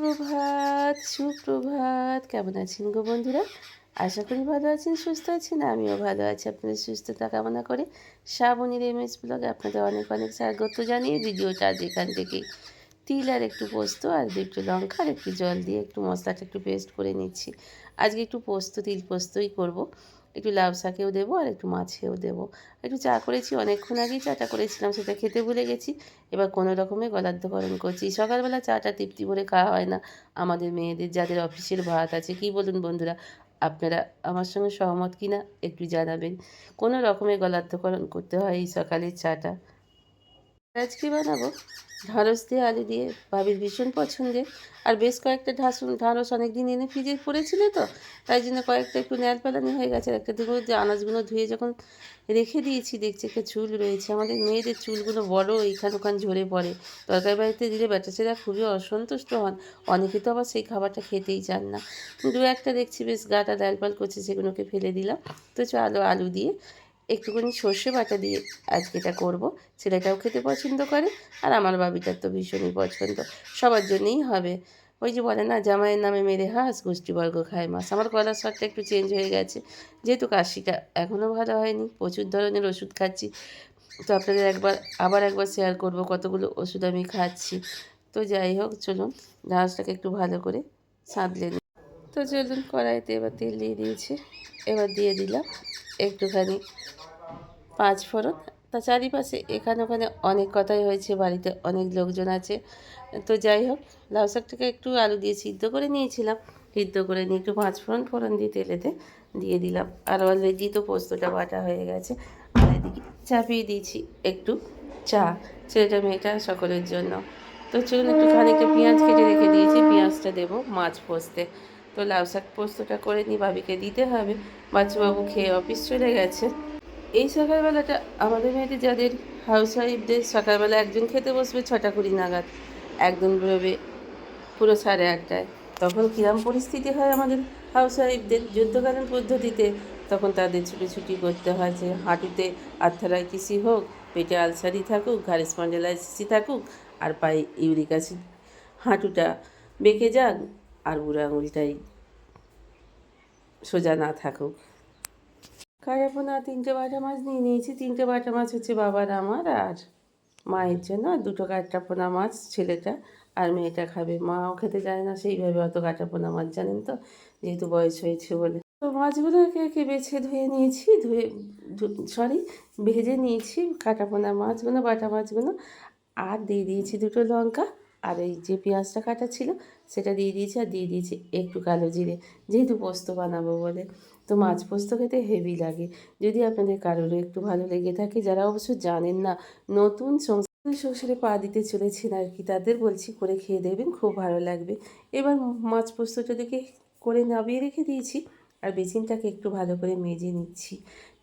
সুপ্রভাত সুপ্রভাত। কেমন আছেন গো বন্ধুরা? আশা করি ভালো আছেন, সুস্থ আছেন, আমিও ভালো আছি। আপনাদের সুস্থতা কামনা করে শ্রাবণীর এম এস ব্লগে আপনাদের অনেক অনেক স্বাগত জানিয়ে ভিডিওটা আজ এখান থেকে তিল আর একটু পোস্ত আর একটু লঙ্কা আর একটু জল দিয়ে একটু মশলাটা একটু পেস্ট করে নিচ্ছি। আজকে একটু পোস্ত, তিল পোস্তই করব। একটু লাউ শাকেও দেবো আর একটু মাছেও দেবো। একটু চা করেছি অনেকক্ষণ আগেই, চাটা করেছিলাম, সেটা খেতে ভুলে গেছি। এবার কোনো রকমে গলার্ধকরণ করছি। সকালবেলা চাটা তৃপ্তি করে খাওয়া হয় না। আমাদের মেয়েদের, যাদের অফিসের ভাত আছে, কি বলুন বন্ধুরা? আপনারা আমার সঙ্গে সহমত কি না একটু জানাবেন। কোনো রকমে গলার্ধকরণ করতে হয় এই সকালের চাটা। আজ কী বানাবো? ঢাঁড়স দিয়ে আলু দিয়ে। ভাবির ভীষণ পছন্দের। আর বেশ কয়েকটা ঢাসুন ঢাঁড়স অনেক দিন এনে ফ্রিজে পড়েছিল তো, তাই জন্য কয়েকটা একটু ন্যাল পালানি হয়ে গেছে একটা দুটো যে আনাজগুলো ধুয়ে যখন রেখে দিয়েছি, দেখছি একটা চুল রয়েছে। আমাদের মেয়েদের চুলগুলো বড়, এইখান ওখান ঝরে পড়ে। তরকারি বাড়িতে দিলে বেটা বেটাছেরা খুবই অসন্তুষ্ট হন। অনেকে তো আবার সেই খাবারটা খেতেই চান না। দু একটা দেখছি বেশ গাটা ডালপাল করছে, সেগুলোকে ফেলে দিলাম। তো চলো আলু দিয়ে একটুখানি সর্ষে বাটা দিয়ে আজকে এটা করব। ছেলেটাও খেতে পছন্দ করে, আর আমার বাবিটার তো ভীষণই পছন্দ। সবার জন্যেই হবে। ওই যে বলে না, জামাইয়ের নামে মেরে হাঁস, গোষ্ঠীবর্গ খায় মাছ। আমার গলার স্বরটা একটু চেঞ্জ হয়ে গেছে। যেহেতু কাশিটা এখনও ভালো হয়নি, প্রচুর ধরনের ওষুধ খাচ্ছি। তো আপনাদের একবার, আবার একবার শেয়ার করব কতগুলো ওষুধ আমি খাচ্ছি। তো যাই হোক, চলুন ঢাঁড়সটাকে একটু ভালো করে সাঁতলে নিই। তো চলুন কড়াইতে এবার তেল দিয়ে দিয়েছি, এবার দিয়ে দিলাম একটুখানি পাঁচ ফোড়ন। তা চারিপাশে এখানে ওখানে অনেক কথাই হয়েছে, বাড়িতে অনেক লোকজন আছে। তো যাই হোক, লাউ শাকটাকে একটু আলু দিয়ে সিদ্ধ করে নিয়েছিলাম। সিদ্ধ করে নিয়ে একটু পাঁচ ফোড়ন ফোড়ন দিয়ে তেলেতে দিয়ে দিলাম। আর অলরেডি তো পোস্তটা বাটা হয়ে গেছে। আর এদিকে চাপিয়ে দিয়েছি একটু চা, ছেলেটা মেয়েটা সকলের জন্য। তো চলুন একটু খানিকটা পেঁয়াজ কেটে রেখে দিয়েছি, পেঁয়াজটা দেবো মাছ পোস্তে। তো লাউ শাক পোস্তটা করে নিই ভাবিকে দিতে হবে। বাচ্চাবাবু খেয়ে অফিস চলে গেছে। এই সকালবেলাটা আমাদের মেয়েদের যাদের হাউস ওয়াইফদের সকালবেলা একজন খেতে বসবে ছটা কুড়ি নাগাদ, একজন বেরোবে পুরো সাড়ে আটটায়। তখন কিরম পরিস্থিতি হয় আমাদের হাউস ওয়াইফদের যুদ্ধকালীন পদ্ধতিতে? তখন তাদের ছুটি করতে হয় যে হাঁটুতে আর্থারাইটিসই হোক, পেটে আলসারি থাকুক, ঘাড়ে স্পন্ডেলাইসিসই থাকুক, আর পায়ে ইউরিক অ্যাসিড। হাঁটুটা বেঁকে যাক আর বুড়ো আঙুলটাই সোজা না থাকুক। কারাপোনা তিনটে বাটা মাছ নিয়ে নিয়েছি। তিনটে বাটা মাছ হচ্ছে বাবার, আমার আর মায়ের জন্য। আর দুটো কাটাপোনা মাছ, ছেলেটা আর মেয়েটা খাবে। মাও খেতে চায় না, সেইভাবে অত কাটাপোনা মাছ, জানেন তো? যেহেতু বয়স হয়েছে বলে। তো মাছগুলো একে একে বেছে ধুয়ে নিয়েছি, ধুয়ে সরি ভেজে নিয়েছি কাটাপোনা মাছগুলো, বাটা মাছগুলো। আর দিয়ে দিয়েছি দুটো লঙ্কা। আর এই যে পেঁয়াজটা কাটা ছিল, সেটা দিয়ে দিয়েছি আর দিয়ে দিয়েছি একটু কালো জিরে, যেহেতু পোস্ত বানাবো বলে। তো মাছ পোস্ত খেতে হেভি লাগে। যদি আপনাদের কারোরও একটু ভালো লেগে থাকে, যারা অবশ্য জানেন না, নতুন সংসারে পা দিতে চলেছেন আর কি, তাদের বলছি করে খেয়ে দেবেন খুব ভালো লাগবে। এবার মাছ পোস্তটা দেখে করে নামিয়ে রেখে দিয়েছি আর বেসিনটাকে একটু ভালো করে মেজে নিচ্ছি।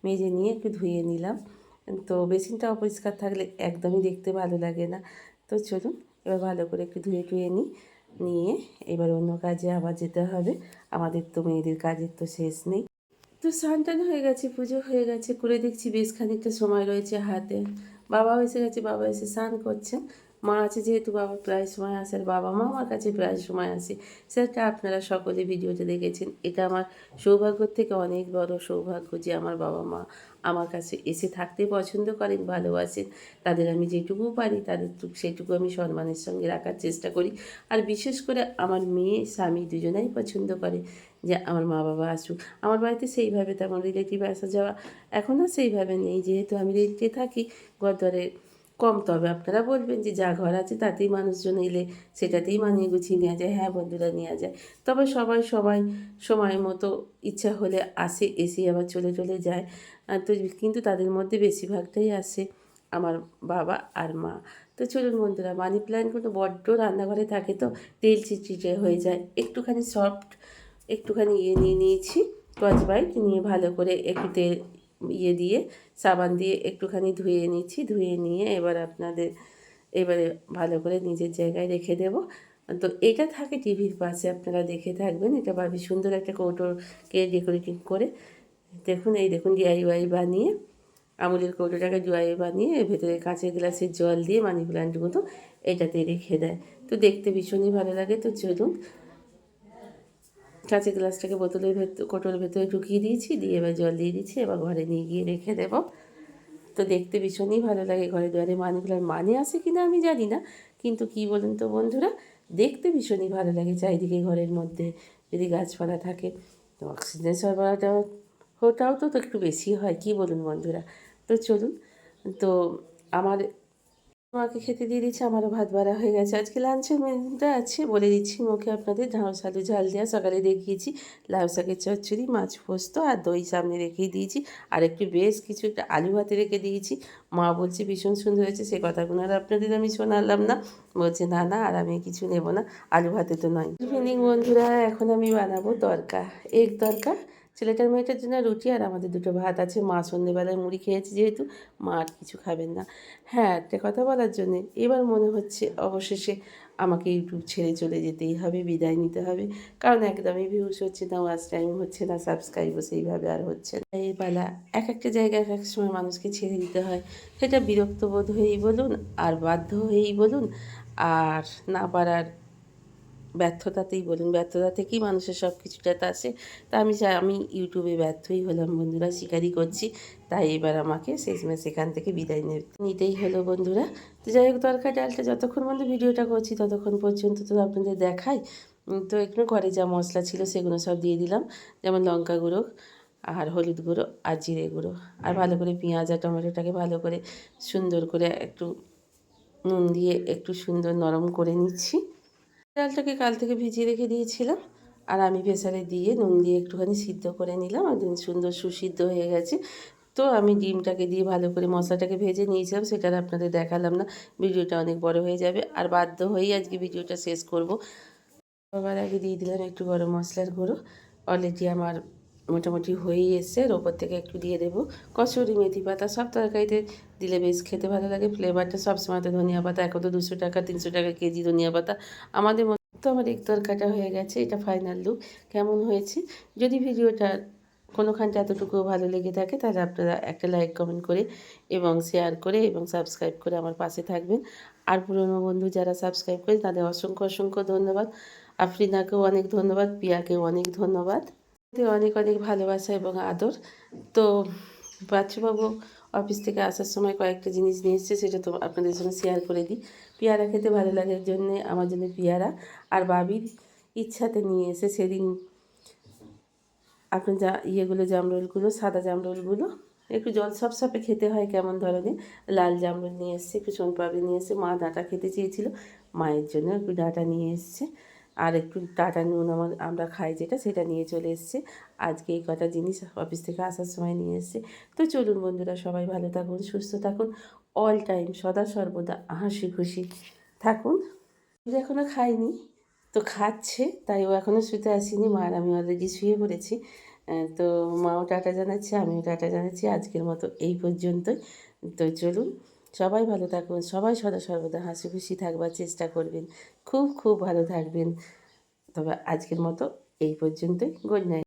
মেজে নিয়ে একটু ধুয়ে নিলাম। তো বেসিনটা অপরিষ্কার থাকলে একদমই দেখতে ভালো লাগে না। তো চলুন এবার ভালো করে একটু ধুয়ে টুয়ে নিই নিয়ে এবার অন্য কাজে আবার যেতে হবে। আমাদের তো মেয়েদের কাজের তো শেষ নেই। তো স্নান টান হয়ে গেছে, পুজো হয়ে গেছে, করে দেখছি বেশ খানিকটা সময় রয়েছে হাতে। বাবা এসে গেছে, বাবা এসে স্নান করছেন। মা আছে যেহেতু বাবা প্রায় সময় আসে আর বাবা মা আমার কাছে প্রায় সময় আসে সেটা আপনারা সকলে ভিডিওতে দেখেছেন। এটা আমার সৌভাগ্যর থেকে অনেক বড় সৌভাগ্য যে আমার বাবা মা আমার কাছে এসে থাকতে পছন্দ করেন, ভালোবাসেন। তাদের আমি যেটুকু পারি তাদের টুক- সেটুকু আমি সম্মানের সঙ্গে রাখার চেষ্টা করি। আর বিশেষ করে আমার মেয়ে, স্বামী দুজনাই পছন্দ করে যে আমার মা বাবা আসুক। আমার বাড়িতে সেইভাবে তেমন রিলেটিভ আসা যাওয়া এখন আর সেইভাবে নেই। যেহেতু আমি রেন্টে থাকি ঘরদরে কম। তবে আপনারা বলবেন যে, যা ঘর আছে তাতেই মানুষজন এলে সেটাতেই মানিয়ে গুছিয়ে নেওয়া যায় হ্যাঁ বন্ধুরা নেওয়া যায়। তবে সবাই সবাই সময় মতো ইচ্ছা হলে আসে, এসে আবার চলে চলে যায়। তো কিন্তু তাদের মধ্যে বেশিরভাগটাই আসে আমার বাবা আর মা। তো চলুন বন্ধুরা মানি প্ল্যান্টগুলো বড্ড রান্নাঘরে থাকে তো, তেল চিটচিটে হয়ে যায়। একটুখানি সফট একটুখানি ইয়ে নিয়ে নিয়েছি স্কচ ব্রাইট নিয়ে ভালো করে একটু তেল ইয়ে দিয়ে সাবান দিয়ে একটুখানি ধুয়ে নিচ্ছি, ধুয়ে নিয়ে এবার আপনাদের এবারে ভালো করে নিজের জায়গায় রেখে দেব। তো এটা থাকে টিভির পাশে, আপনারা দেখে থাকবেন। এটা ভাবি সুন্দর একটা কৌটোকে ডেকোরেটিং করে। দেখুন, এই দেখুন ডিআইওয়াই বানিয়ে, আমুলের কৌটোটাকে ডিআই বানিয়ে, ভেতরে কাঁচের গ্লাসের জল দিয়ে মানি প্ল্যান্টগুলো এটাতে রেখে দেয়। তো দেখতে ভীষণই ভালো লাগে। তো চলুন কাঁচের গ্লাসটাকে বোতলের ভেতর কোটোর ভেতরে ঢুকিয়ে দিয়েছি, দিয়ে এবার জল দিয়ে দিচ্ছি, এবার ঘরে নিয়ে গিয়ে রেখে দেব। তো দেখতে ভীষণই ভালো লাগে ঘরে দুয়ারে মানগুলোর মানে আছে কিনা আমি জানি না, কিন্তু কি বলুন তো বন্ধুরা, দেখতে ভীষণই ভালো লাগে চারিদিকে ঘরের মধ্যে যদি গাছপালা থাকে। তো অক্সিজেন সরবরাহটা ওটাও তো তো একটু বেশি হয়, কি বলুন বন্ধুরা? তো চলুন, তো আমার মাকে খেতে দিয়ে দিচ্ছি, আমারও ভাত বাড়া হয়ে গেছে। আজকে লাঞ্চের মেনুটা আছে, বলে দিচ্ছি মুখে আপনাদের ঢাঁড়স আলু ঝাল দেওয়া, সকালে দেখিয়েছি লাউ শাকের চচ্চড়ি, মাছ পোস্ত আর দই সামনে রেখেই দিয়েছি। আর একটু বেশ কিছু একটা আলু ভাতে রেখে দিয়েছি। মা বলছে, ভীষণ সুন্দর হয়েছে সে কথাগুলো। আর আপনাদের আমি শোনালাম না। বলছে, না না, আর আমি কিছু নেব না, আলু ভাতে তো নয়। ইভিনিং বন্ধুরা, এখন আমি বানাবো তরকা এগ তরকা। ছেলেটার মেয়েটার জন্য রুটি আর আমাদের দুটো ভাত আছে। মা সন্ধেবেলায় মুড়ি খেয়েছে যেহেতু, মা আর কিছু খাবেন না। হ্যাঁ একটা কথা বলার জন্যে, এবার মনে হচ্ছে অবশেষে আমাকে ইউটিউব ছেড়ে চলে যেতেই হবে, বিদায় নিতে হবে। কারণ একদমই ভিউজ হচ্ছে না ওয়াচ টাইম হচ্ছে না সাবস্ক্রাইবও সেইভাবে আর হচ্ছে না। এই বেলা এক একটা জায়গায় এক এক সময় মানুষকে ছেড়ে দিতে হয়। সেটা বিরক্ত বোধ হয়েই বলুন, আর বাধ্য হয়েই বলুন, আর না পারার ব্যর্থতাতেই বলুন, ব্যর্থতা থেকেই মানুষের সব কিছুটাতে আসে তা আমি চাই আমি ইউটিউবে ব্যর্থই হলাম বন্ধুরা স্বীকারই করছি। তাই এবার আমাকে শেষমেশ সেখান থেকে বিদায় নিতেই হলো বন্ধুরা। তো যাই হোক, তরকারি ডালটা যতক্ষণ বন্ধু ভিডিওটা করছি ততক্ষণ পর্যন্ত তো আপনাদের দেখাই। তো একটু ঘরে যা মশলা ছিল সেগুলো সব দিয়ে দিলাম। যেমন লঙ্কা গুঁড়ো, আর হলুদ গুঁড়ো, আর জিরে গুঁড়ো। আর ভালো করে পেঁয়াজ আর টমেটোটাকে ভালো করে সুন্দর করে একটু নুন দিয়ে একটু সুন্দর নরম করে নিচ্ছি। ডালটাকে কাল থেকে ভিজিয়ে রেখে দিয়েছিলাম। আর আমি প্রেসারে দিয়ে নুন দিয়ে একটুখানি সিদ্ধ করে নিলাম। আর দিন সুন্দর সুসিদ্ধ হয়ে গেছে। তো আমি ডিমটাকে দিয়ে ভালো করে মশলাটাকে ভেজে নিয়েছিলাম। সেটা আপনাদের দেখালাম না। ভিডিওটা অনেক বড় হয়ে যাবে। আর বাধ্য হয়েই আজকে ভিডিওটা শেষ করব। সবার আগে দিয়ে দিলাম একটু গরম মশলার গুঁড়ো। অলরেডি আমার মোটামুটি হয়েই এসছে। এর ওপর থেকে একটু দিয়ে দেবো। কসুরি মেথি পাতা সব তরকারিতে দিলে বেশ খেতে ভালো লাগে। ফ্লেভারটা সবসময় তো ধনিয়া পাতা, এখন তো দুশো টাকা, তিনশো টাকা কেজি ধনিয়া পাতা। আমাদের তো আমার এক তরকাটা হয়ে গেছে, এটা ফাইনাল লুক কেমন হয়েছে? যদি ভিডিওটা কোনোখানটা এতটুকু ভালো লেগে থাকে, তাহলে আপনারা একটা লাইক কমেন্ট করে এবং শেয়ার করে এবং সাবস্ক্রাইব করে আমার পাশে থাকবেন। আর পুরনো বন্ধু যারা সাবস্ক্রাইব করে, তাদের অসংখ্য অসংখ্য ধন্যবাদ। আফরিনাকেও অনেক ধন্যবাদ, পিয়াকেও অনেক ধন্যবাদ। অনেক অনেক ভালোবাসা এবং আদর। তো বাচ্চুবাবু অফিস থেকে আসার সময় কয়েকটা জিনিস নিয়ে এসছে, সেটা তো আপনাদের সঙ্গে শেয়ার করে দিই। পেয়ারা খেতে ভালো লাগে জন্যে, আমার জন্য পেয়ারা। আর বাবির ইচ্ছাতে নিয়ে এসে সেদিন আপনার যা ইয়েগুলো, জামরুলগুলো, সাদা জামরুলগুলো, একটু জল সপসপে খেতে হয় কেমন ধরনের, লাল জামরুল নিয়ে এসছে, একটু সোনপাপড়ি নিয়ে এসছে, মা ডাঁটা খেতে চেয়েছিল, মায়ের জন্য একটু ডাঁটা নিয়ে এসছে। আর একটু টাটা নুন আমার, আমরা খাই যেটা, সেটা নিয়ে চলে এসছে। আজকে এই কটা জিনিস অফিস থেকে আসার সময় নিয়ে এসছে। তো চলুন বন্ধুরা, সবাই ভালো থাকুন, সুস্থ থাকুন। অল টাইম সদা সর্বদা হাসি খুশি থাকুন। এখনও খাইনি, তো খাচ্ছে, তাই ও এখনও শুতে আসেনি। মা আর আমি অলরেডি শুয়ে পড়েছি। তো মাও টাটা জানাচ্ছে, আমিও টাটা জানাচ্ছি। আজকের মতো এই পর্যন্তই। তো চলুন সবাই ভালো থাকবেন সবাই সদা সর্বদা হাসি খুশি থাকবার চেষ্টা করবেন, খুব খুব ভালো থাকবেন। তবে আজকের মতো এই পর্যন্তই, গুড নাইট